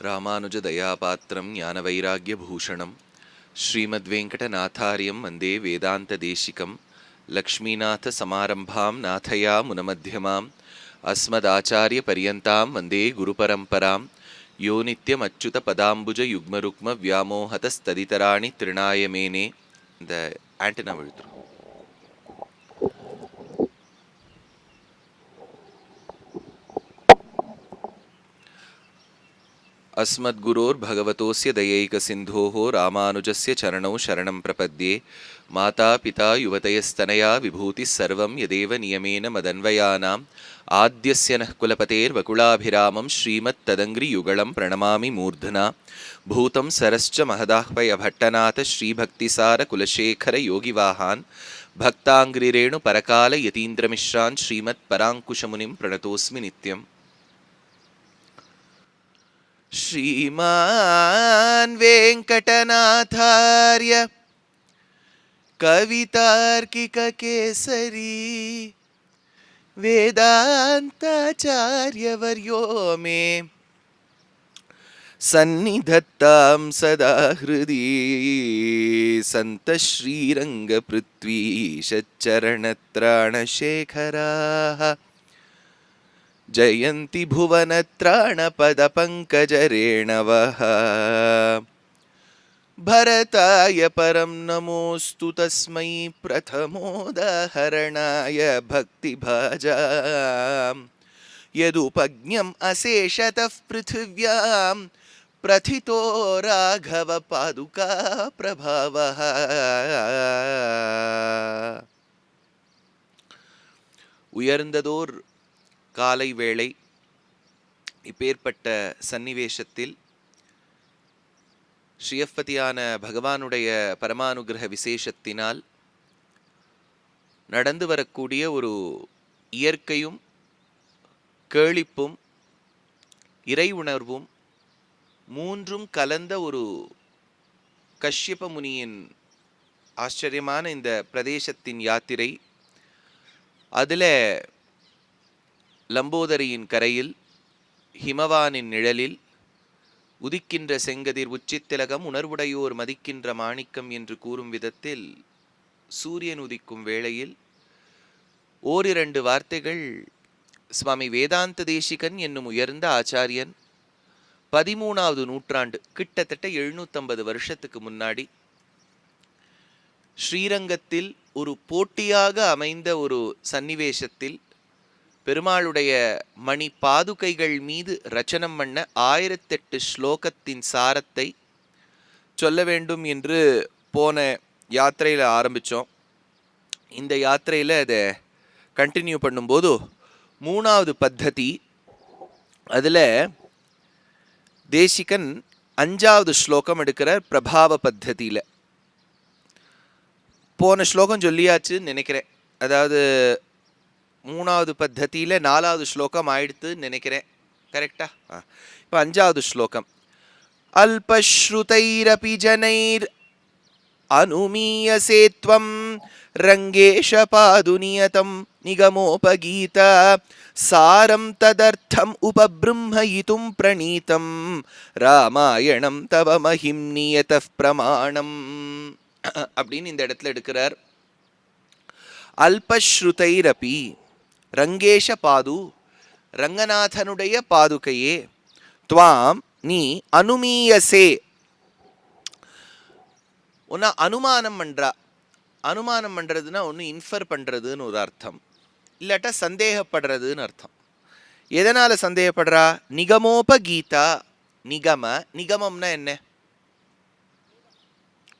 ராமானுஜதயாபாத்திரம் ஸ்ரீமத் ஸ்ரீமத்வேங்கடநாதாரியம் வந்தே வேதாந்த தேசிகம் வேதாந்ததேசிகம் லக்ஷ்மீநாதசமாரம்பாம் நாதயா முனமத்தியமாம் அஸ்மதாச்சாரிய பரியந்தாம் வந்தே குரு குருபரம்பராம் யோ யுக்மருக்ம வியாமோகத ஸ்ததிதராணி திருநாயமேனே இந்த ஆண்டனா விழுத்துரும் अस्मद्गुरोर्भगवतोऽस्य दयैकसिन्धोः रामानुजस्य चरणौ शरणं प्रपद्ये माता पिता युवतयस्तनया विभूतिः सर्वं यदेव नियमेन मदन्वयानाम् आद्यस्य नः कुलपतेर्वकुलाभिरामं श्रीमत्तदङ्घ्रियुगलं प्रणमामि मूर्धना भूतं सरश्च महदाह्वयभट्टनाथ श्रीभक्तिसारकुलशेखरयोगिवाहान् भक्ताङ्घ्रिरेणुपरकालयतीन्द्रमिश्रान् श्रीमत्पराङ्कुशमुनिं प्रणतोऽस्मि नित्यम् श्रीमान् वेङ्कटनाथार्य कवितार्किककेसरी वेदान्ताचार्यवर्यो मे सन्निधत्तां सदा हृदि श्रीरङ्गपृथ्वीशच्चरणत्राणशेखराः जयंती भुवनपदपंकज रेणव भरताय परं नमोऽस्तु तस्मै प्रथमोदाहरणाय यदुपज्ञम अशेषत अशेषतः प्रथि राघव पादुका प्रभाव। उयर्न्ददोर् காலை வேளை இப்பேற்பட்ட சன்னிவேஷத்தில் ஸ்ரீயப்பதியான பகவானுடைய பரமானுகிரக விசேஷத்தினால் நடந்து வரக்கூடிய ஒரு இயற்கையும் கேளிப்பும் இறை உணர்வும் மூன்றும் கலந்த ஒரு கஷ்யப முனியின் ஆச்சரியமான இந்த பிரதேசத்தின் யாத்திரை. அதில் லம்போதரியின் கரையில் ஹிமவானின் நிழலில் உதிக்கின்ற செங்கதிர் உச்சித்திலகம் உணர்வுடையோர் மதிக்கின்ற மாணிக்கம் என்று கூறும் விதத்தில் சூரியன் உதிக்கும் வேளையில் ஓரிரண்டு வார்த்தைகள் சுவாமி வேதாந்த தேசிகன் என்னும் உயர்ந்த ஆச்சாரியன் பதிமூணாவது நூற்றாண்டு கிட்டத்தட்ட எழுநூத்தம்பது வருஷத்துக்கு முன்னாடி ஸ்ரீரங்கத்தில் ஒரு போட்டியாக அமைந்த ஒரு சன்னிவேசத்தில் பெருமாளுடைய மணி பாதுகைகள் மீது ரச்சனம் பண்ண ஆயிரத்தெட்டு ஸ்லோகத்தின் சாரத்தை சொல்ல வேண்டும் என்று போன யாத்திரையில் ஆரம்பித்தோம் இந்த யாத்திரையில் அதை கண்டினியூ பண்ணும்போது மூணாவது பத்ததி அதில் தேசிகன் அஞ்சாவது ஸ்லோகம் எடுக்கிறார் பிரபாவ பத்ததியில். போன ஸ்லோகம் சொல்லியாச்சுன்னு நினைக்கிறேன். அதாவது மூணாவது பத்ததியில் நாலாவது ஸ்லோகம் ஆயிடுத்துன்னு நினைக்கிறேன் கரெக்டா இப்போ அஞ்சாவது ஸ்லோகம் அல்பஸ்ருதைரபி ஜனைர் அனுமீயசே துவம் ரங்கேஷ பாதுனியதம் நிகமோபகீத சாரம் ததர்த்தம் உபபிரம்மயிதும் பிரணீதம் ராமாயணம் தவ மகிம் பிரமாணம் அப்படின்னு இந்த இடத்துல எடுக்கிறார் அல்பஸ்ருதைரபி ரங்கேஷ பாது ரங்கநாதனுடைய பாதுகையே. துவாம் நீ அனுமீயசே. உன்னை அனுமானம் பண்ணுறா அனுமானம் பண்ணுறதுன்னா ஒன்று இன்ஃபர் பண்ணுறதுன்னு ஒரு அர்த்தம். இல்லாட்டா சந்தேகப்படுறதுன்னு அர்த்தம். எதனால் சந்தேகப்படுறா? நிகமோபகீதா நிகம நிகமம்னா என்ன?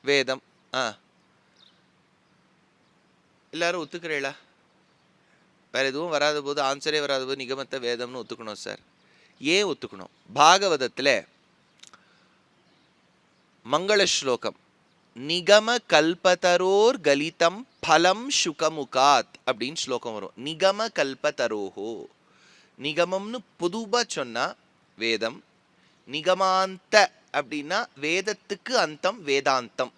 வேதம். ஆ. எல்லாரும் ஒத்துக்கிறீங்களா வேறு எதுவும் வராத போது ஆன்சரே வராத போது நிகமத்தை வேதம்னு ஒத்துக்கணும் சார் ஏன் ஒத்துக்கணும்? பாகவதத்தில் மங்கள ஸ்லோகம். நிகம கல்பதரோர் கலிதம் பலம் சுகமுகாத் அப்படின்னு ஸ்லோகம் வரும். நிகம கல்பதரோஹோ. நிகமம்னு பொதுவாக சொன்னால் வேதம். நிகமாந்த அப்படின்னா வேதத்துக்கு அந்தம் வேதாந்தம்.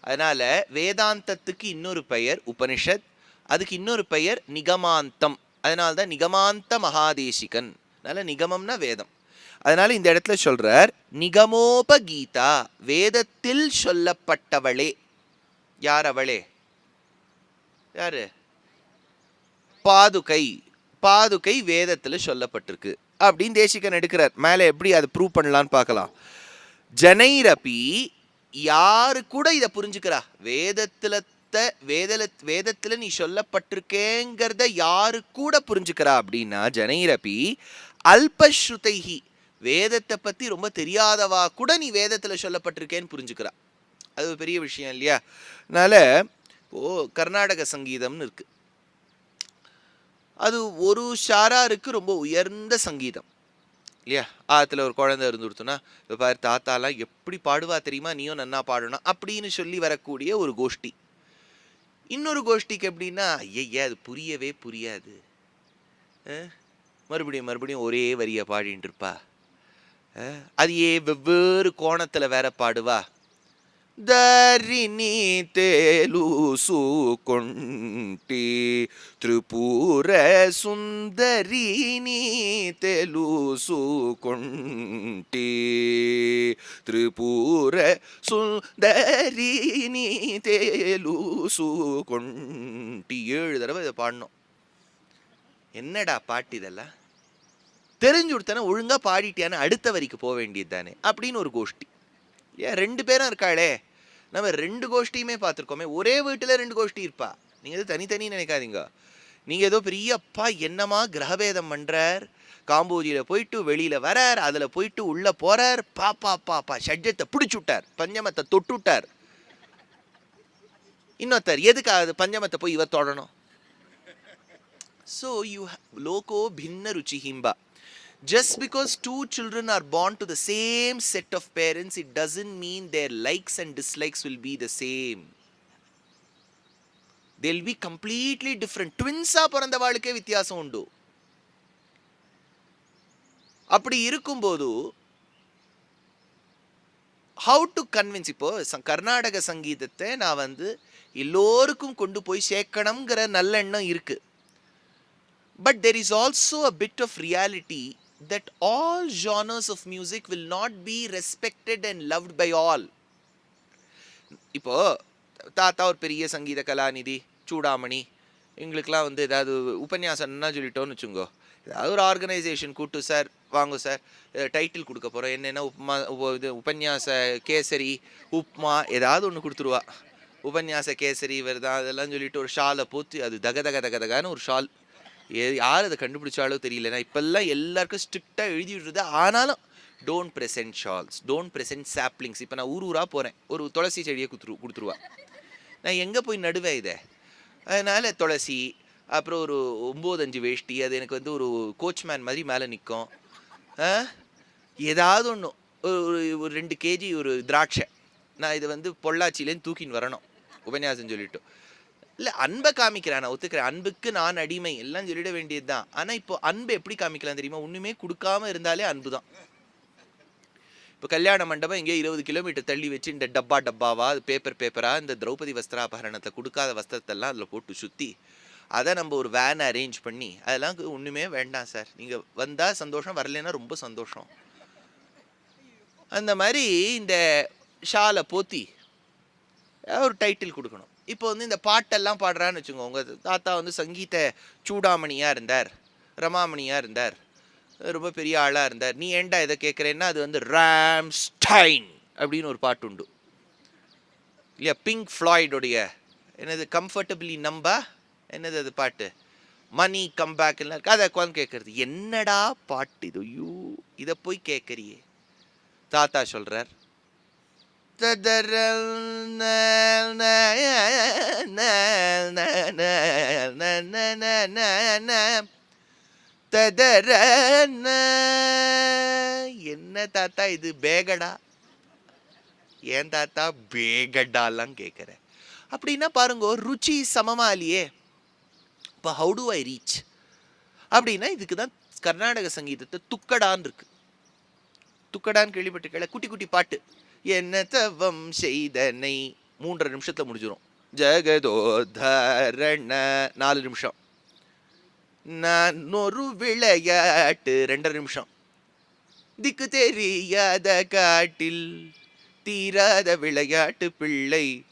அதனால வேதாந்தத்துக்கு இன்னொரு பெயர் உபனிஷத். அதுக்கு இன்னொரு பெயர் நிகமாந்தம். அதனால தான் நிகமாந்த மகாதேசிகன். அதனால் நிகமம்னா வேதம். அதனால இந்த இடத்துல சொல்றார் நிகமோபகீதா வேதத்தில் சொல்லப்பட்டவளே. யார் அவளே யாரு? பாதுகை. பாதுகை வேதத்தில் சொல்லப்பட்டிருக்கு. அப்படின்னு தேசிகன் எடுக்கிறார். மேலே எப்படி அதை ப்ரூவ் பண்ணலான்னு பார்க்கலாம். ஜனைரபி யாரு கூட இதை புரிஞ்சுக்கிறா? வேதத்தில் த- வேதல வேதத்தில் நீ சொல்லப்பட்டிருக்கேங்கிறத யாரு கூட புரிஞ்சுக்கிறா அப்படின்னா ஜனைரபி அல்பஸ்ருதைஹி. வேதத்தை பற்றி ரொம்ப தெரியாதவா கூட நீ வேதத்தில் சொல்லப்பட்டிருக்கேன்னு புரிஞ்சுக்கிறா. அது ஒரு பெரிய விஷயம் இல்லையா? அதனால் ஓ கர்நாடக சங்கீதம்னு இருக்குது அது ஒரு ஷாராருக்கு ரொம்ப உயர்ந்த சங்கீதம். இல்லையா? ஆத்தில் ஒரு குழந்தை இருந்துருத்துனா இப்போ பாரு தாத்தாலாம் எப்படி பாடுவா தெரியுமா? நீயும் நன்னா பாடணும் அப்படின்னு சொல்லி வரக்கூடிய ஒரு கோஷ்டி. இன்னொரு கோஷ்டிக்கு எப்படின்னா ஐயா அது புரியவே புரியாது. மறுபடியும் மறுபடியும் ஒரே வரியை பாடின்னு இருப்பா அது ஏ வெவ்வேறு கோணத்தில் வேற பாடுவா? தரிணி தேலூசு கொண்டி திருப்பூர சுந்தரி நீ தெலுசு கொண்டி என்னடா பாட்டு இதெல்லாம்? தெரிஞ்சு கொடுத்தன ஒழுங்காக பாடிட்டியான்னு அடுத்த வரிக்கு போக வேண்டியது தானே அப்படின்னு ஒரு கோஷ்டி. ஏன் ரெண்டு பேரும் இருக்காளே? நம்ம ரெண்டு கோஷ்டியுமே பார்த்துருக்கோமே. ஒரே வீட்டில் ரெண்டு கோஷ்டி இருப்பா. நீங்கள் எதுவும் தனித்தனி நினைக்காதீங்க. நீங்கள் ஏதோ பெரிய அப்பா என்னமா கிரகபேதம் பண்ணுறார் காம்போஜியில் போயிட்டு வெளியில் வரார். அதில் போயிட்டு உள்ளே போகிறார் பாப்பா பாப்பா ஷட்ஜத்தை பிடிச்சி விட்டார் பஞ்சமத்தை தொட்டு விட்டார் இன்னொருத்தர் எதுக்காக பஞ்சமத்தை போய் இவர் தொடணும்? ஸோ யூ லோகோ பின்ன ருச்சி ஹிம்பா just because two children are born to the same set of parents it doesn't mean their likes and dislikes will be the same they'll be completely different twins-ஆ பிறந்தவாளுக்கே வித்தியாசம் உண்டு அப்படி இருக்கும்போது ஹவு டு கன்வின்ஸ் இப்போ ச- கர்நாடக சங்கீதத்தை நான் வந்து எல்லோருக்கும் கொண்டு போய் சேர்க்கணுங்கிற நல்ல எண்ணம் இருக்கு But there is also a bit of reality that all genres of music will not be respected and loved by all. இப்போ தாத்தா ஒரு பெரிய சங்கீத கலாநிதி சூடாமணி எங்களுக்கெல்லாம் வந்து ஏதாவது உபன்யாசம்னா சொல்லிட்டோன்னு வச்சுங்கோ. ஏதாவது ஒரு ஆர்கனைசேஷன் கூட்டு சார் வாங்க சார் டைட்டில் கொடுக்க போகிறோம் என்னென்ன உப்மா இது உபன்யாச கேசரி உப்மா ஏதாவது ஒன்று கொடுத்துருவா. உபன்யாச கேசரி வருதான் அதெல்லாம் சொல்லிட்டு ஒரு ஷாலை போத்து அது தக தக தக தகான்னு ஒரு ஷால் யார் அதை கண்டுபிடிச்சாலோ தெரியல நான் இப்போல்லாம் எல்லாருக்கும் ஸ்ட்ரிக்டாக எழுதி விடுறது ஆனாலும் don't present shawls don't present saplings இப்போ நான் ஊர் ஊராக போகிறேன் ஒரு துளசி செடியை கொடுத்துரு கொடுத்துருவா. நான் எங்கே போய் நடுவேன் இதை? அதனால் துளசி அப்புறம் ஒரு ஒம்பது அஞ்சு வேஷ்டி அது எனக்கு வந்து ஒரு கோச்மேன் மாதிரி மேலே நிற்கும் ஏதாவது ஒன்று ஒரு ஒரு ரெண்டு கேஜி ஒரு திராட்சை. நான் இதை வந்து பொள்ளாச்சியிலேருந்து தூக்கின்னு வரணும். உபன்யாசம் சொல்லிட்டு. இல்லை அன்பை காமிக்கிறேன் நான் ஒத்துக்கிறேன். அன்புக்கு நான் அடிமை எல்லாம் சொல்லிட வேண்டியது தான் ஆனால் இப்போ அன்பை எப்படி காமிக்கலாம் தெரியுமா? ஒன்றுமே கொடுக்காம இருந்தாலே அன்பு தான் இப்போ கல்யாண மண்டபம் எங்கேயோ இருபது கிலோமீட்டர் தள்ளி வச்சு இந்த டப்பா டப்பாவா அது பேப்பர் பேப்பரா இந்த திரௌபதி வஸ்திராபரணத்தை கொடுக்காத வஸ்திரத்தெல்லாம் அதில் போட்டு சுற்றி அதை நம்ம ஒரு வேன் அரேஞ்ச் பண்ணி அதெல்லாம் ஒன்றுமே வேண்டாம் சார் நீங்கள் வந்தால் சந்தோஷம் வரலைன்னா ரொம்ப சந்தோஷம். அந்த மாதிரி இந்த ஷாலை போத்தி ஒரு டைட்டில் கொடுக்கணும். இப்போ வந்து இந்த பாட்டெல்லாம் பாடுறான்னு வச்சுக்கோங்க. உங்கள் தாத்தா வந்து சங்கீத சூடாமணியாக இருந்தார் ரமாமணியாக இருந்தார் ரொம்ப பெரிய ஆளாக இருந்தார். நீ ஏன்டா இதை கேட்குறேன்னா அது வந்து ராம்ஸ்டைன் அப்படின்னு ஒரு பாட்டு உண்டு. இல்லையா? பிங்க் ஃப்ளாய்டுடைய என்னது கம்ஃபர்டபிளி நம்பா? என்னது அது பாட்டு? மணி கம்பேக் எல்லாம் இருக்கு? அதை உட்காந்து கேட்குறது என்னடா பாட்டு இது? ஐயோ இதை போய் கேட்குறியே தாத்தா சொல்கிறார் என்ன தாத்தா இது பேகடா? ஏன் தாத்தா பேகடாலாம் கேட்குற அப்படின்னா பாருங்க ருச்சி சமமா இல்லையே? இப்போ ஹவு டு ஐ ரீச் அப்படின்னா இதுக்கு தான் கர்நாடக சங்கீதத்தை துக்கடான் இருக்கு. துக்கடான்னு கேள்விப்பட்டிருக்கல குட்டி குட்டி பாட்டு. என்ன தவம் செய்தனை? மூன்றரை நிமிஷத்தில் முடிஞ்சிடும் ஜெகதோதரண நாலு நிமிஷம். நான் ஒரு விளையாட்டு ரெண்டரை நிமிஷம். திக்கு தெரியாத காட்டில் தீராத விளையாட்டு பிள்ளை.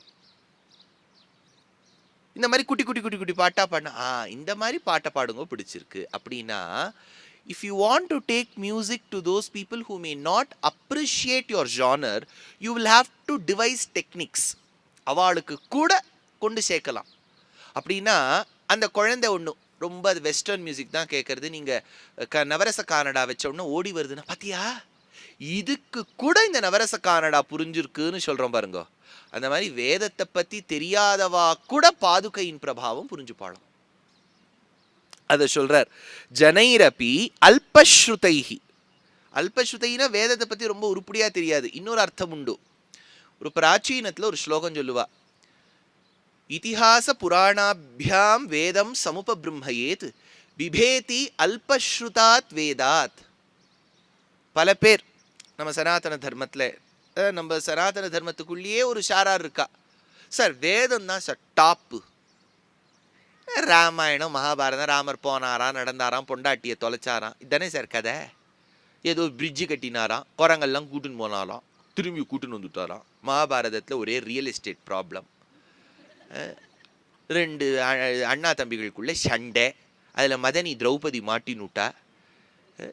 இந்த மாதிரி குட்டி குட்டி குட்டி குட்டி பாட்டாக பாடினா ஆ இந்த மாதிரி பாட்டை பாடுங்க பிடிச்சிருக்கு. அப்படின்னா if you want to take music to those people who may not appreciate your genre you will have to devise techniques அவளுக்கு கூட கொண்டு சேர்க்கலாம். அப்படின்னா அந்த குழந்தை ஒன்று ரொம்ப அது வெஸ்டர்ன் மியூசிக் தான் கேட்குறது நீங்கள் க நவரச கானடா வச்ச உடனே ஓடி வருதுன்னா பார்த்தியா இதுக்கு கூட இந்த நவரச கானடா புரிஞ்சிருக்குன்னு சொல்கிறோம் பாருங்க. அந்த மாதிரி வேதத்தை பற்றி தெரியாதவா கூட பாதுகையின் பிரபாவம் புரிஞ்சுப்பாளும் அதை சொல்கிறார் ஜனைரபி அல்பஸ்ருதைஹி. அல்பஸ்ருதைனா வேதத்தை பற்றி ரொம்ப உருப்படியாக தெரியாது. இன்னொரு அர்த்தம் உண்டு. ஒரு பிராச்சீனத்தில் ஒரு ஸ்லோகம் சொல்லுவா. இத்திஹாச புராணாபியாம் வேதம் சமுபபிரம்மயேத் பிபேதி அல்பஸ்ருதாத் வேதாத். பல பேர் நம்ம சனாதன தர்மத்தில் நம்ம சனாதன தர்மத்துக்குள்ளேயே ஒரு சாரார் இருக்கா. சார் வேதம் தான் சார் டாப்பு. ராமாயணம் மகாபாரதம் ராமர் போனாராம் நடந்தாராம் பொண்டாட்டியை தொலைச்சாராம். இதானே சார் கதை? ஏதோ பிரிட்ஜு கட்டினாராம் குரங்கெல்லாம் கூட்டுன்னு போனாராம் திரும்பி கூட்டுன்னு வந்துட்டாராம். மகாபாரதத்தில் ஒரே ரியல் எஸ்டேட் ப்ராப்ளம் ரெண்டு அ- அண்ணா தம்பிகளுக்குள்ளே சண்டை அதில் மதனி திரௌபதி மாட்டினுட்டா.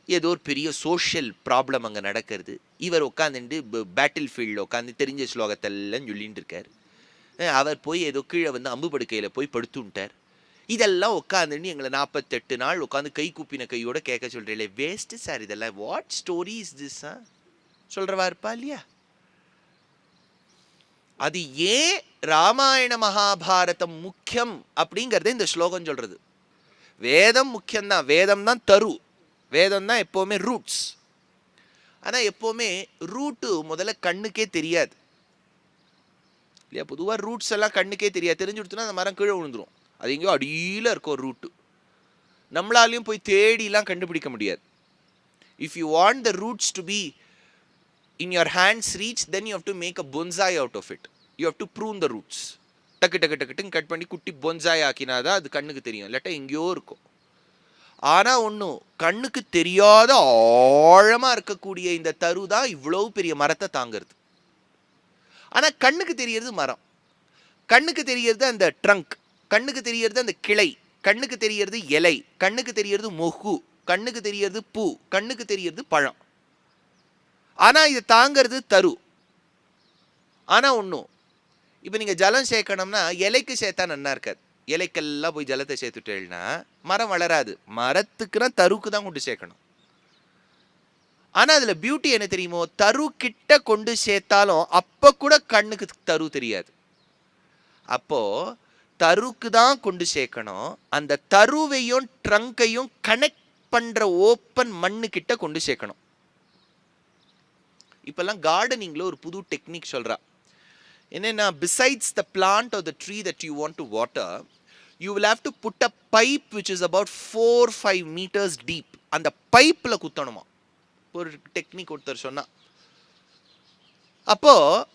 ஏதோ ஒரு பெரிய சோஷியல் ப்ராப்ளம் அங்கே நடக்கிறது. இவர் உட்காந்துட்டு பேட்டில் ஃபீல்டில் உட்காந்து தெரிஞ்ச ஸ்லோகத்தெல்லாம் சொல்லிகிட்டு இருக்கார் அவர் போய் ஏதோ கீழே வந்து அம்பு படுக்கையில் போய் படுத்துட்டார் இதெல்லாம் உட்காந்துன்னு எங்களை நாற்பத்தெட்டு நாள் உட்காந்து கை கூப்பின கையோட கேட்க சொல்கிறீங்களே வேஸ்ட்டு சார் இதெல்லாம். வாட் ஸ்டோரி இஸ் திஸ் ஆ சொல்கிறவா இருப்பா இல்லையா? அது ஏன் ராமாயண மகாபாரதம் முக்கியம் அப்படிங்கிறத இந்த ஸ்லோகம் சொல்கிறது வேதம் முக்கியம்தான். வேதம் தான் தரு. வேதம் தான் எப்போவுமே ரூட்ஸ் ஆனால் எப்போவுமே ரூட்டு முதல்ல கண்ணுக்கே தெரியாது. இல்லையா? பொதுவாக ரூட்ஸ் எல்லாம் கண்ணுக்கே தெரியாது. தெரிஞ்சு கொடுத்தோன்னா அந்த மரம் கீழே விழுந்துரும். அது எங்கேயோ அடியில் ஒரு ரூட்டு நம்மளாலையும் போய் தேடிலாம் கண்டுபிடிக்க முடியாது. If you want the roots to be in your hands reach then you have to make a bonsai out of it you have to prune the roots டக்கு டக்கு டக்குன்னு கட் பண்ணி குட்டி பொன்சாய் ஆக்கினாதான் அது கண்ணுக்கு தெரியும். இல்லாட்டா எங்கேயோ இருக்கும். ஆனால் ஒன்றும் கண்ணுக்கு தெரியாத ஆழமாக இருக்கக்கூடிய இந்த தரு தான் இவ்வளோ பெரிய மரத்தை தாங்கிறது. ஆனால் கண்ணுக்கு தெரியறது மரம். கண்ணுக்கு தெரியறது அந்த ட்ரங்க் கண்ணுக்கு தெரியறது அந்த கிளை கண்ணுக்கு தெரியறது இலை கண்ணுக்கு தெரியறது மொகு கண்ணுக்கு தெரியறது பூ கண்ணுக்கு தெரியறது பழம். ஆனால் இதை தாங்கிறது தரு. ஆனால் ஒன்றும் இப்போ நீங்கள் ஜலம் சேர்க்கணும்னா இலைக்கு சேர்த்தா நன்னா இருக்காது. இலைக்கெல்லாம் போய் ஜலத்தை சேர்த்துட்டேன்னா மரம் வளராது. மரத்துக்குனா தருக்கு தான் கொண்டு சேர்க்கணும். ஆனால் அதில் பியூட்டி என்ன தெரியுமோ தரு கிட்ட கொண்டு சேர்த்தாலும் அப்போ கூட கண்ணுக்கு தரு தெரியாது. அப்போது தருக்கு தான் கொண்டு சேர்க்கணும். அந்த தருவையும் ட்ரங்கையும் கனெக்ட் பண்ணுற ஓப்பன் மண்ணு கிட்ட கொண்டு சேர்க்கணும். இப்பெல்லாம் கார்டனிங்கில் ஒரு புது டெக்னிக் சொல்கிறா என்னென்னா besides the plant or the tree that you want to water you will have to put a pipe which is about four five metres deep அந்த பைப்பில் குத்தணுமா? ஒரு டெக்னிக் ஒருத்தர் சொன்னால் அப்போது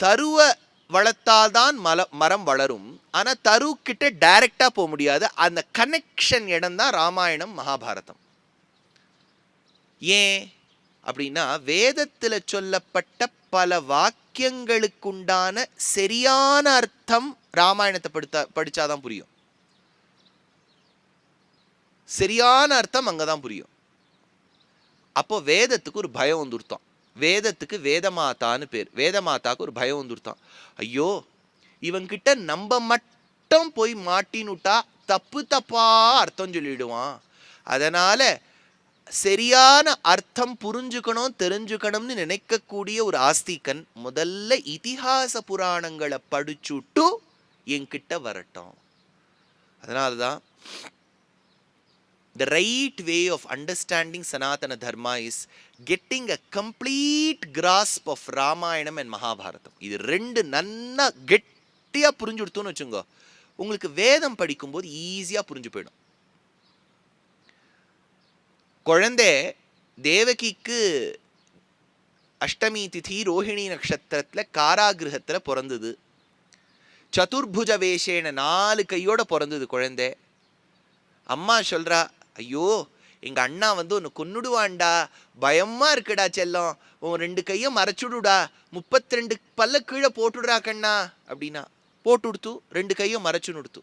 தருவை வளர்த்தாதான் மல மரம் வளரும். ஆனா தரு கிட்ட டைரக்டா போக முடியாது. அந்த கனெக்ஷன் இடம் தான் ராமாயணம் மகாபாரதம். ஏன்? அப்படின்னா வேதத்துல சொல்லப்பட்ட பல வாக்கியங்களுக்குண்டான சரியான அர்த்தம் ராமாயணத்தை படுத்தா படித்தாதான் புரியும். சரியான அர்த்தம் அங்கதான் புரியும். அப்போ வேதத்துக்கு ஒரு பயம் வந்துருத்தான் வேதத்துக்கு வேதமாதான்னு பேர். வேதமாதாக்கு ஒரு பயம் வந்துருத்தான். ஐயோ இவன்கிட்ட நம்ம மட்டும் போய் மாட்டினுட்டா தப்பு தப்பா அர்த்தம் சொல்லிடுவான். அதனால சரியான அர்த்தம் புரிஞ்சுக்கணும் தெரிஞ்சுக்கணும்னு நினைக்கக்கூடிய ஒரு ஆஸ்திகன் முதல்ல இதிகாச புராணங்களை படிச்சுட்டு என்கிட்ட வரட்டும். அதனால தான் the right way of understanding Sanatana Dharma is getting a complete grasp of Ramayanam and Mahabharatam. இது ரெண்டு நன்ன கெட்டியாக புரிஞ்சு கொடுத்தோன்னு வச்சுங்க. உங்களுக்கு வேதம் படிக்கும்போது ஈஸியாக புரிஞ்சு போயிடும். குழந்தை தேவகிக்கு அஷ்டமி திதி ரோஹிணி நட்சத்திரத்தில் காராகிரகத்தில் பிறந்தது. சதுர்புஜ வேஷேன நாலு கையோட பிறந்தது குழந்தை. அம்மா சொல்கிறா ஐயோ எங்கள் அண்ணா வந்து உன்னை கொன்னுடுவான்டா. பயமாக இருக்குடா செல்லம். உன் ரெண்டு கையை மறைச்சுடுடா. முப்பத்தி ரெண்டு பல்ல கீழே போட்டுடுறா கண்ணா அப்படின்னா. போட்டு கொடுத்து ரெண்டு கையும் மறைச்சு நுடுத்து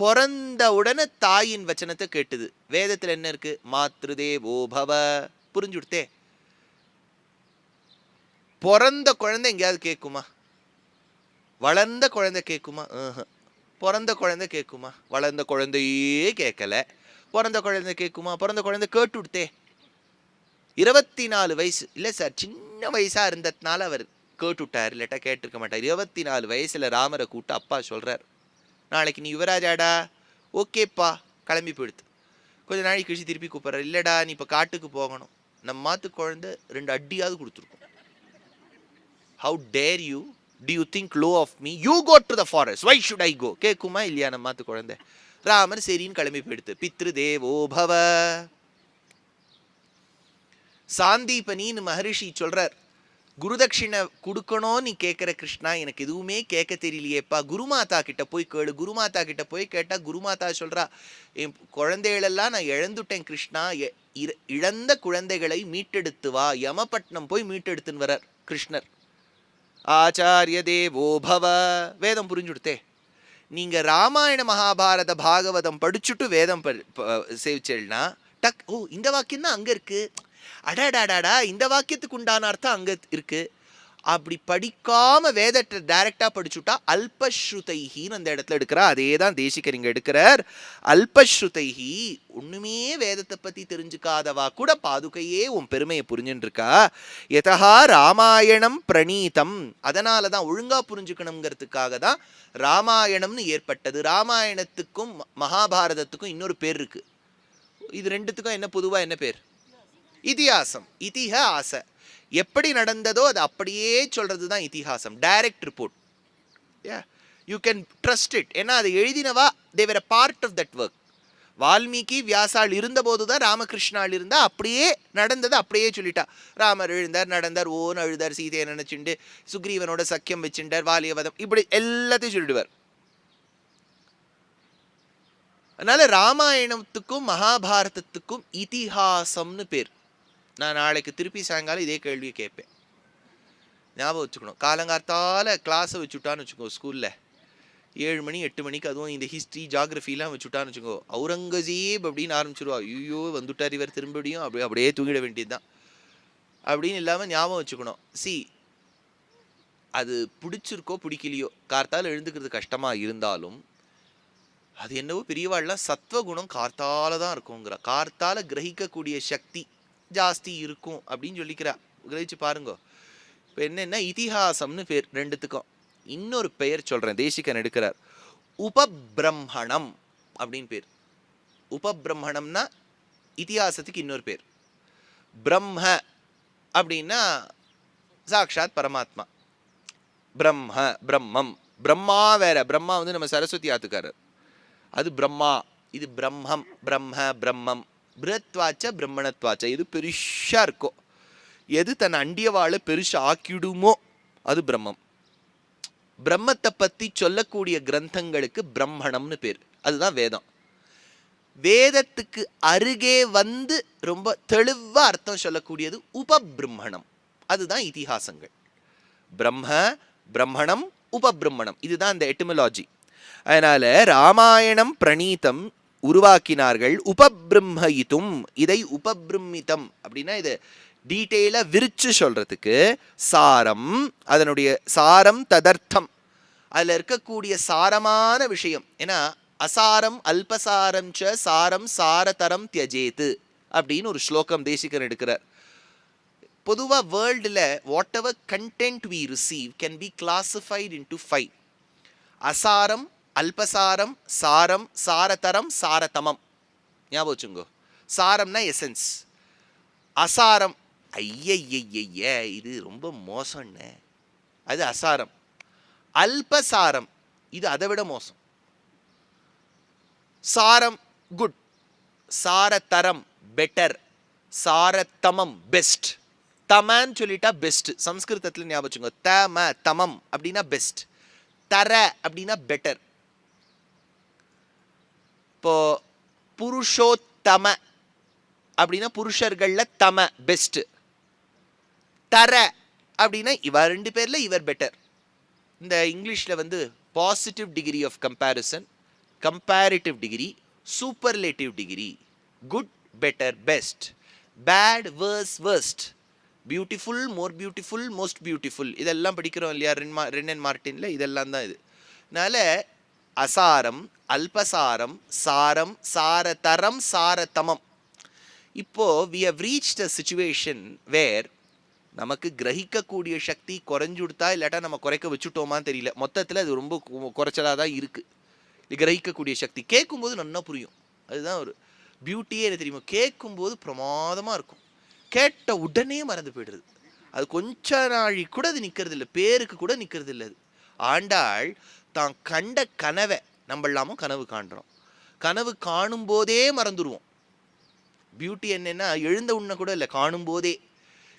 பிறந்த உடனே தாயின் வச்சனத்தை கேட்டுது. வேதத்தில் என்ன இருக்கு? மாத்ருதேவோ பவ. புரிஞ்சு கொடுத்தே பிறந்த குழந்தை எங்கேயாவது கேட்குமா? வளர்ந்த குழந்தை கேட்குமா? பிறந்த குழந்தை கேட்குமா? வளர்ந்த குழந்தையே கேட்கல. பிறந்த குழந்தை கேட்குமா? பிறந்த குழந்தை கேட்டு விடுத்தே இருபத்தி நாலு வயசு. இல்லை சார் சின்ன வயசா இருந்ததுனால அவர் கேட்டு விட்டார் இல்லாட்டா கேட்டிருக்க மாட்டார். இருபத்தி நாலு வயசுல ராமரை கூப்பிட்டு அப்பா சொல்கிறார் நாளைக்கு நீ யுவராஜாடா? ஓகேப்பா கிளம்பி போயிடுத்து. கொஞ்ச நாளைக்கு கழிச்சு திருப்பி கூப்பிட்றாரு. இல்லடா நீ இப்போ காட்டுக்கு போகணும். நம்ம மாத்து குழந்தை ரெண்டு அடியாவது கொடுத்துருக்கோம். How dare you do you think low of me you go to the forest why should I go கேட்குமா இல்லையா நம்ம மாத்து குழந்தை? ராமர் சரின்னு கிளம்பி போயிடுத்து. பித்ரு தேவோபவ சாந்தீபனின்னு மகரிஷி சொல்றார் குருதட்சிணை கொடுக்கணும்னு நீ கேட்குற கிருஷ்ணா எனக்கு எதுவுமே கேட்க தெரியலையேப்பா. குருமாதா கிட்ட போய் கேளு. குருமாதா கிட்ட போய் கேட்டால் குருமாதா சொல்கிறா என் குழந்தைகளெல்லாம் நான் இழந்துட்டேன் கிருஷ்ணா. எ- இழந்த குழந்தைகளை மீட்டெடுத்து வா. யமபட்னம் போய் மீட்டெடுத்துன்னு வரார் கிருஷ்ணர். ஆச்சாரிய தேவோபவ வேதம் புரிஞ்சுடுத்தே. நீங்கள் ராமாயண மகாபாரத பாகவதம் படிச்சுட்டு வேதம் ப- ப- டக் ஓ இந்த வாக்கியம் தான் அங்கே இருக்குது அடாடாடாடா இந்த வாக்கியத்துக்கு உண்டான அர்த்தம் அங்கே இருக்குது அப்படி படிக்காம வேதத்தை டைரக்டா படிச்சுட்டா அல்பஸ்ருதைஹின்னு அந்த இடத்துல எடுக்கிறா. அதே தான் தேசிகரிங்க எடுக்கிறார். அல்பஸ்ருதைஹி ஒண்ணுமே வேதத்தை பத்தி தெரிஞ்சுக்காதவா கூட பாதுகையே உன் பெருமையை புரிஞ்சுட்டு இருக்கா யதா ராமாயணம் பிரணீதம். அதனால தான் ஒழுங்கா புரிஞ்சுக்கணுங்கிறதுக்காக தான் ராமாயணம்னு ஏற்பட்டது. ராமாயணத்துக்கும் ம- மகாபாரதத்துக்கும் இன்னொரு பேர் இருக்கு. இது ரெண்டுத்துக்கும் என்ன பொதுவா என்ன பேர்? இதிகாசம் இதிக ஆசை. எப்படி நடந்ததோ அது அப்படியே சொல்கிறது தான் இத்திஹாசம் direct report you can trust it ஏன்னா அதை எழுதினவா? தேவர் a part of that work Valmiki வியாசால் இருந்தபோது தான் ராமகிருஷ்ணால் இருந்தால் அப்படியே நடந்தது அப்படியே சொல்லிட்டா. ராமர் எழுந்தார் நடந்தார் ஓன் அழுதார் சீதையை நினச்சிண்டு சுக்ரீவனோட சக்கியம் வச்சுட்டார் வாலியவதம் இப்படி எல்லாத்தையும் சொல்லிடுவார். அதனால் ராமாயணத்துக்கும் மகாபாரதத்துக்கும் இதிகாசம்னு பேர். நான் நாளைக்கு திருப்பி சாயங்காலம் இதே கேள்வியை கேட்பேன். ஞாபகம் வச்சுக்கணும். காலங்காத்தால கிளாஸை வச்சுட்டான்னு வச்சுக்கோ ஸ்கூலில் ஏழு மணி எட்டு மணிக்கு அதுவும் இந்த ஹிஸ்ட்ரி ஜாகிரஃபிலாம் வச்சுட்டான்னு வச்சுக்கோ. அவுரங்கசீப் அப்படின்னு ஆரம்பிச்சிருவா. ஐயோ வந்துட்டார் இவர் திரும்படியும் அப்படி அப்படியே தூங்கிட வேண்டியதுதான் அப்படின்னு இல்லாமல் ஞாபகம் வச்சுக்கணும். சி அது பிடிச்சிருக்கோ பிடிக்கலையோ கார்த்தால் எழுந்துக்கிறது கஷ்டமாக இருந்தாலும் அது என்னவோ பெரியவாள்லாம் சத்வகுணம் கார்த்தால தான் இருக்குங்கிற. கார்த்தால கிரகிக்கக்கூடிய சக்தி ஜாஸ்தி இருக்கும் அப்படின்னு சொல்லிக்கிறா. கிரகிச்சு பாருங்கோ. இப்போ என்னென்ன இதிகாசம்னு பேர் ரெண்டுத்துக்கும். இன்னொரு பெயர் சொல்கிறேன் தேசிகன் எடுக்கிறார். உபபிரம்மணம் அப்படின்னு பேர். உபபிரம்மணம்னா இதிகாசத்துக்கு இன்னொரு பேர். பிரம்ம அப்படின்னா சாக்ஷாத் பரமாத்மா. பிரம்ம பிரம்மம். பிரம்மா வேற பிரம்மா வந்து நம்ம சரஸ்வதி ஆத்துக்காரர். அது பிரம்மா இது பிரம்மம் பிரம்ம பிரம்மம். பிருத்வாச்ச பிரம்மணத்வாச்ச. இது பெருஷாக இருக்கும் எது தன் அண்டியவாளை பெருசாக ஆக்கிடுமோ அது பிரம்மம். பிரம்மத்தை பற்றி சொல்லக்கூடிய கிரந்தங்களுக்கு பிரம்மணம்னு பேர். அதுதான் வேதம். வேதத்துக்கு அருகே வந்து ரொம்ப தெளிவாக அர்த்தம் சொல்லக்கூடியது உபபிரம்மணம். அதுதான் இதிகாசங்கள். பிரம்ம பிரம்மணம் உபபிரம்மணம். இதுதான் இந்த எட்டுமலாஜி. அதனால் ராமாயணம் பிரணீதம் உருவாக்கினார்கள். உபபிரம்மயித்தும் இதை உபபிரமிதம் அப்படின்னா இது டீட்டெயிலாக விரித்து சொல்கிறதுக்கு சாரம் அதனுடைய சாரம் ததர்த்தம். அதில் இருக்கக்கூடிய சாரமான விஷயம் ஏன்னா அசாரம் அல்பசாரம் ச சாரம் சாரதரம் தியஜேத்து அப்படின்னு ஒரு ஸ்லோகம் தேசிகன் எடுக்கிறார். பொதுவாக வேர்ல்டில் whatever content we receive can be classified into five அசாரம் அல்பசாரம் சாரம் சாரதரம் சாரதமம். ஞாபகம் வச்சுங்கோ. சாரம்னா எசன்ஸ் அசாரம் ஐயய்யய்ய இது ரொம்ப மோசம்னு. அது அசாரம். அல்பசாரம் இது அதை விட மோசம். சாரம் குட் சாரதரம் பெட்டர் சாரதமம் பெஸ்ட் தமன்னு சொல்லிட்டா பெஸ்ட் சம்ஸ்கிருதத்தில் ஞாபகம் வச்சுக்கோங்க தம தமம் அப்படின்னா பெஸ்ட் தர அப்படின்னா பெட்டர் இப்போ புருஷோத்தம அப்படின்னா புருஷர்களில் தம பெஸ்ட் தர அப்படின்னா இவர் ரெண்டு பேரில் இவர் பெட்டர் இந்த இங்கிலீஷில் வந்து positive degree of comparison comparative degree superlative degree good better best bad worse worst beautiful more beautiful most beautiful இதெல்லாம் படிக்கிறோம் இல்லையா ரென்மா ரென்னன் மார்ட்டின்ல? இதெல்லாம் தான் இது. அதனால் அசாரம் அல்பசாரம் சாரம் சாரதரம் சாரதமம். இப்போ we have reach the situation where நமக்கு கிரகிக்கக்கூடிய சக்தி குறைஞ்சுடுத்தா இல்லாட்டா நம்ம குறைக்க வச்சுட்டோமான்னு தெரியல. மொத்தத்தில் அது ரொம்ப குறைச்சலாக தான் இருக்குது கிரகிக்கக்கூடிய சக்தி. கேட்கும்போது நல்லா புரியும். அதுதான் ஒரு பியூட்டியே என்ன தெரியுமா? கேட்கும்போது பிரமாதமாக இருக்கும். கேட்ட உடனே மறந்து போயிடுறது. அது கொஞ்ச நாழி கூட அது நிற்கிறது இல்லை பேருக்கு கூட நிற்கிறது இல்லை அது. ஆண்டாள் தான் கண்ட கனவை நம்ம இல்லாமல் கனவு காண்றோம். கனவு காணும் போதே மறந்துடுவோம் பியூட்டி என்னென்னா எழுந்த உடனே கூட இல்லை காணும் போதே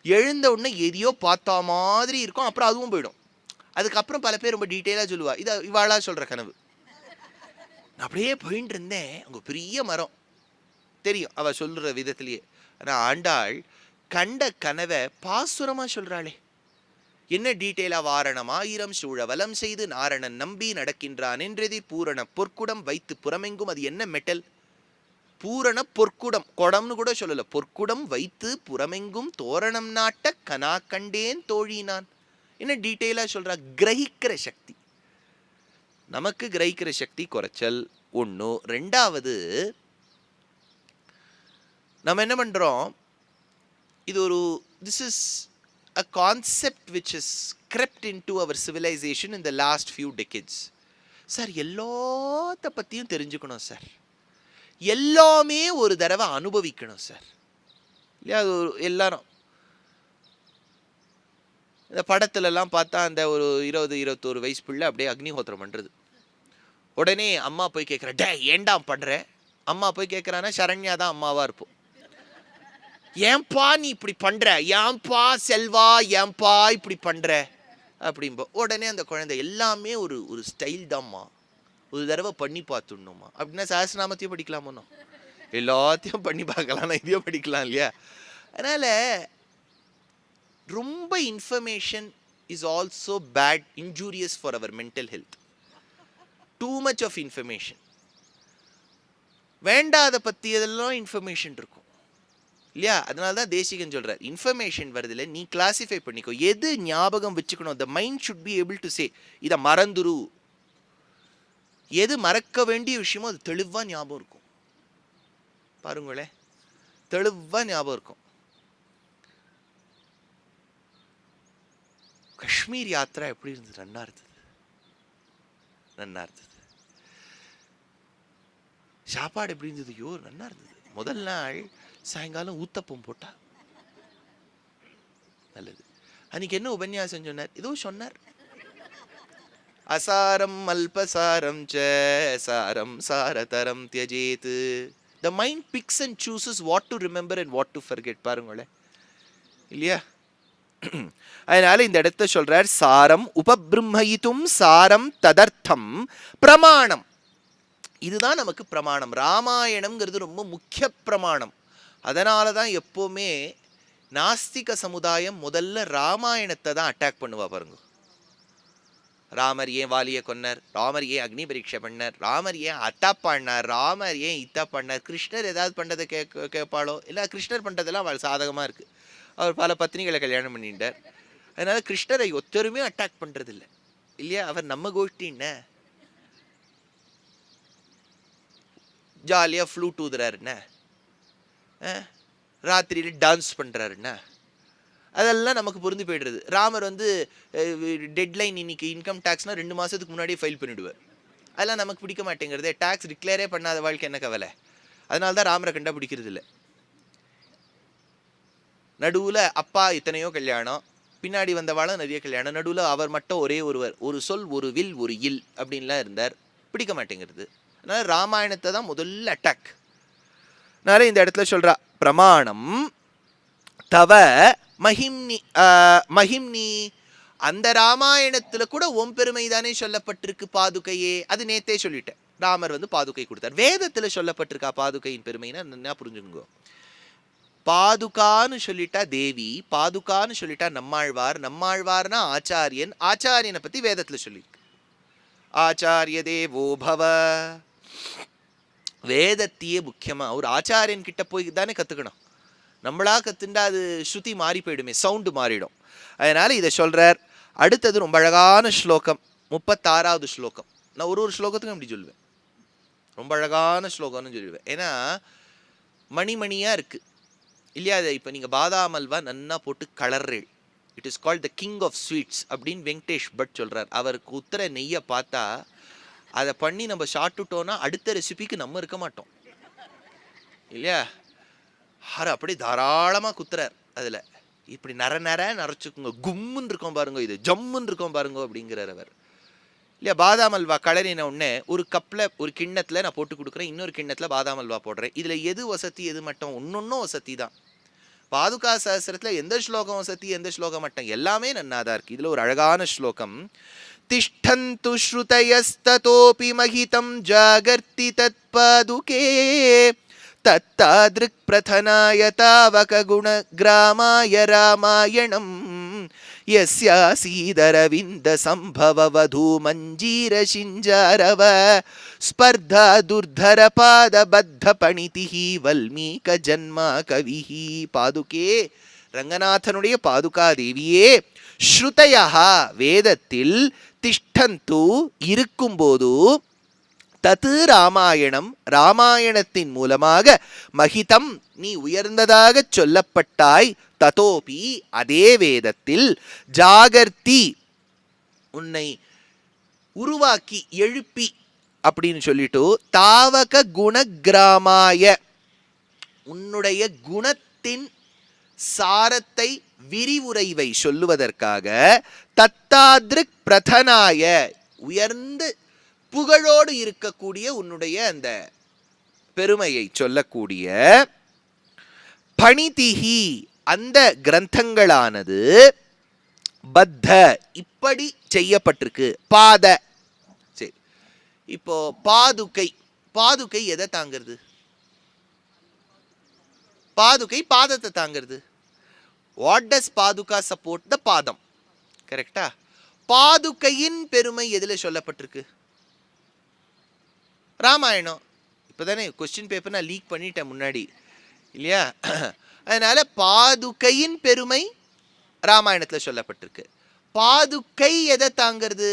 எழுந்த உடனே எதையோ பார்த்தா மாதிரி இருக்கும் அப்புறம் அதுவும் போயிடும். அதுக்கப்புறம் பல பேர் ரொம்ப டீட்டெயிலாக சொல்லுவா இதை இவாளாக சொல்கிற கனவு. அப்படியே போயின்னு இருந்தேன் அங்கே பெரிய மரம். தெரியும் அவள் சொல்கிற விதத்துலேயே. ஆனால் ஆண்டாள் கண்ட கனவை பாசுரமாக சொல்கிறாளே என்ன டீட்டெயிலாக வாரணம்? ஆயிரம் சூழ வலம் செய்து நாரணன் நம்பி நடக்கின்றான் என்றெதிர் பூரண பொற்குடம் வைத்து புறமெங்கும் அது என்ன மெட்டல்? பூரண பொற்குடம். குடம்னு கூட சொல்லல. பொற்குடம் வைத்து புறமெங்கும் தோரணம் நாட்ட கனா கண்டேன் தோழி நான் என்ன டீட்டெயிலாக சொல்கிறா கிரகிக்கிற சக்தி. நமக்கு கிரகிக்கிற சக்தி குறைச்சல் ஒன்று ரெண்டாவது நம்ம என்ன பண்ணுறோம் இது ஒரு this is a concept which is crept into our civilization in the last few decades. Sir எல்லாத்த பற்றியும் தெரிஞ்சுக்கணும் சார் எல்லாமே ஒரு தடவை அனுபவிக்கணும் சார் இல்லையா? அது ஒரு எல்லாரும். இந்த படத்துலலாம் பார்த்தா அந்த ஒரு இருபது இருபத்தோரு வயசு பிள்ளை அப்படியே அக்னிஹோத்திரம் பண்ணுறது உடனே அம்மா போய் கேட்குற டே ஏன்டா பண்ணுற அம்மா போய் கேட்குறான்னா சரண்யா தான் அம்மாவாக இருப்போம். ஏன்பா நீ இப்படி பண்ணுற ஏன்பா செல்வா ஏன்பா இப்படி பண்ணுற அப்படிம்போ. உடனே அந்த குழந்தை எல்லாமே ஒரு ஒரு ஸ்டைல் தான்மா ஒரு தடவை பண்ணி பார்த்துடணுமா அப்படின்னா சஹஸ்ரநாமத்தையும் படிக்கலாமோ எல்லாத்தையும் பண்ணி பார்க்கலாம். இதையும் படிக்கலாம் இல்லையா? அதனால் ரொம்ப information is also bad injurious for our mental health too much of information வேண்டாத பற்றி இதெல்லாம் இன்ஃபர்மேஷன் இருக்கும். இல்லையா? அதனால தான் தேசிகன் சொல்கிறார் இன்ஃபர்மேஷன் வருதுல நீ கிளாஸிஃபை பண்ணிக்கோ. எது ஞாபகம் வச்சுக்கணும்? The mind should be able to say இதை மறந்துரு. எது மறக்க வேண்டிய விஷயமோ அது தெளிவாக ஞாபகம் இருக்கும். பாருங்களேன் தெளிவாக ஞாபகம் இருக்கும். காஷ்மீர் யாத்திரா எப்படி இருந்தது? நன்னா இருந்தது. நன்னா இருந்தது. சாப்பாடு எப்படி இருந்தது? ஐயோ நன்னா இருந்தது. முதல் நாள் சாயங்காலம் ஊத்தப்பம் போட்டா. நல்லது. அன்னைக்கு என்ன உபன்யாசம் சொன்னார்? ஏதோ சொன்னார். அசாரம் அல்பசாரம் ச சாரம் சாரதரம் தியஜேத்து the mind picks and chooses what to remember and what to forget பாருங்களேன். இல்லையா? அதனால இந்த இடத்த சொல்றார் சாரம் உபபிரம்மயித்தும் சாரம் ததர்த்தம் பிரமாணம். இதுதான் நமக்கு பிரமாணம். ராமாயணம்ங்கிறது ரொம்ப முக்கிய பிரமாணம். அதனால தான் எப்போவுமே நாஸ்திக சமுதாயம் முதல்ல ராமாயணத்தை தான் அட்டாக் பண்ணுவா பாருங்க. ராமர் ஏன் வாலியை கொன்னார்? ராமர் ஏன் அக்னி பரீட்சை பண்ணார்? ராமர் ஏன் அத்தா பண்ணார் ராமர் ஏன் இத்தா பண்ணார் கிருஷ்ணர் ஏதாவது பண்ணதை கேட்க கேட்பாளோ? இல்லை கிருஷ்ணர் பண்ணுறதெல்லாம் அவள் சாதகமாக இருக்குது அவர் பல பத்னிகளை கல்யாணம் பண்ணிட்டார். அதனால் கிருஷ்ணரை ஒத்தருமே அட்டாக் பண்ணுறதில்ல இல்லையா? அவர் நம்ம கோஷ்டின்ன ஜாலியாக ஃப்ளூ ஊதுறாருண்ணே ராத்திரியில் டான்ஸ் பண்ணுறாருண்ணே அதெல்லாம் நமக்கு பொருந்து போயிடுறது. ராமர் வந்து டெட்லைன் இன்னைக்கு இன்கம் டேக்ஸ்னால் ரெண்டு மாதத்துக்கு முன்னாடியே ஃபைல் பண்ணிவிடுவார் அதெல்லாம் நமக்கு பிடிக்க மாட்டேங்கிறது. டேக்ஸ் டிக்ளேரே பண்ணாத வாழ்க்கை என்ன கவலை? அதனால தான் ராமரை கண்டா பிடிக்கிறது இல்லை. நடுவில் அப்பா இத்தனையோ கல்யாணம் பின்னாடி வந்தவாளும் நிறைய கல்யாணம் நடுவில் அவர் மட்டும் ஒரே ஒருவர் ஒரு சொல் ஒரு வில் ஒரு இல் அப்படின்லாம் இருந்தார். பிடிக்க மாட்டேங்கிறது. அதனால் ராமாயணத்தை தான் முதல்ல அட்டாக் அதனால இந்த இடத்துல சொல்கிறா பிரமாணம் தவ மஹிம்னி மஹிம்னி அந்த ராமாயணத்தில் கூட உன் பெருமை தானே சொல்லப்பட்டிருக்கு பாதுகையே. அது நேத்தே சொல்லிட்டேன். ராமர் வந்து பாதுகை கொடுத்தார். வேதத்தில் சொல்லப்பட்டிருக்கா பாதுகையின் பெருமைன்னா என்ன புரிஞ்சுங்க பாதுகான்னு சொல்லிட்டா தேவி பாதுகான்னு சொல்லிட்டா நம்மாழ்வார். நம்மாழ்வார்னா ஆச்சாரியன். ஆச்சாரியனை பற்றி வேதத்தில் சொல்லியிருக்கு. ஆச்சாரிய தேவோபவ வேதத்தையே முக்கியமாக ஒரு ஆச்சாரியன் கிட்ட போய் தானே கற்றுக்கணும் நம்மளா கற்றுண்டா அது ஸ்ருதி மாறி போயிடுமே சவுண்டு மாறிடும். அதனால் இதை சொல்கிறார் அடுத்தது ரொம்ப அழகான ஸ்லோகம் முப்பத்தாறாவது ஸ்லோகம். நான் ஒரு ஒரு ஸ்லோகத்துக்கும் இப்படி சொல்லுவேன் ரொம்ப அழகான ஸ்லோகம்னு சொல்லுவேன் ஏன்னா மணிமணியாக இருக்குது இல்லையா அதை இப்போ நீங்கள் பாதாம் அல்வா நன்னா போட்டு கலர்றேள். It is called the king of sweets அப்படின்னு வெங்கடேஷ் பட் சொல்கிறார் அவருக்கு உத்தர நெய்யை பார்த்தா அதை பண்ணி நம்ம சாப்பிட்டுட்டோன்னா அடுத்த ரெசிபிக்கு நம்ம இருக்க மாட்டோம். இல்லையா? ஹர அப்படி தாராளமாக குத்துறார் அதில். இப்படி நர நர நரைச்சுக்குங்க. கும்முன்னு இருக்கோம் பாருங்க இது ஜம்முன்னு இருக்கோம் பாருங்க அப்படிங்கிறார் அவர். இல்லையா? பாதாம் அல்வா கலரின உடனே ஒரு கப்பில் ஒரு கிண்ணத்தில் நான் போட்டு கொடுக்குறேன். இன்னொரு கிண்ணத்தில் பாதாம் அல்வா போடுறேன். இதில் எது வசதி எது மட்டும்? ஒன்னொன்னும் வசதி தான். பாதுகா சாஸ்திரத்தில் எந்த ஸ்லோகம் வசதி எந்த ஸ்லோகம் மட்டும்? எல்லாமே நன்னாதான் இருக்குது இதில் ஒரு அழகான ஸ்லோகம். திஷ்டந்து ஸ்ருதயஸ்ததோபி மகிதம் ஜாகர்த்தி தத் பாதுகே தத்தாதிருக் பிரதனாய தாவக குண கிராமாய ராமாயணம் यस्यासीदरविन्द सम्भव वधू मञ्जीर शिञ्जारव स्पर्धा दुर्धरपादबद्धपणितिः वल्मीकजन्मा कविः பாதுகே ரங்கநாதனுடைய பாதுகாதேவியே ஸ்ருதயா வேதத்தில் திஷ்டந்து இருக்கும்போது தத்து ராமாயணம் ராமாயணத்தின் மூலமாக மகிதம் நீ உயர்ந்ததாக சொல்லப்பட்டாய் ததோபி அதே வேதத்தில் ஜாகர்த்தி உன்னை உருவாக்கி எழுப்பி அப்படின்னு சொல்லிட்டு தாவக குண கிராமாய உன்னுடைய குணத்தின் சாரத்தை விரிவுரைவை சொல்லுவதற்காக தத்தாத்ரிக் பிரதனாய உயர்ந்து புகழோடு இருக்கக்கூடிய உன்னுடைய அந்த பெருமையை சொல்லக்கூடிய பணிதிகி அந்த கிரந்தங்களானது பத்த இப்படி செய்யப்பட்டிருக்கு. பாத. சரி. இப்போ பாதுகை. பாதுகை எதை தாங்கிறது? பாதுகை பாதத்தை தாங்கிறது. What does paduka support the padam. கரெக்டா பாதுகையின் பெருமை எதில் சொல்லப்பட்டிருக்கு? ராமாயணம். இப்போ தானே கொஸ்டின் பேப்பர் நான் லீக் பண்ணிட்டேன் முன்னாடி. இல்லையா? அதனால் பாதுகையின் பெருமை ராமாயணத்தில் சொல்லப்பட்டிருக்கு. பாதுகை எதை தாங்கிறது?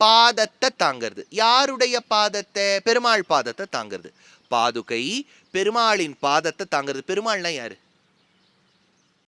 பாதத்தை தாங்கிறது. யாருடைய பாதத்தை? பெருமாள் பாதத்தை தாங்கிறது. பாதுகை பெருமாளின் பாதத்தை தாங்கிறது. பெருமாள்னா யாரு?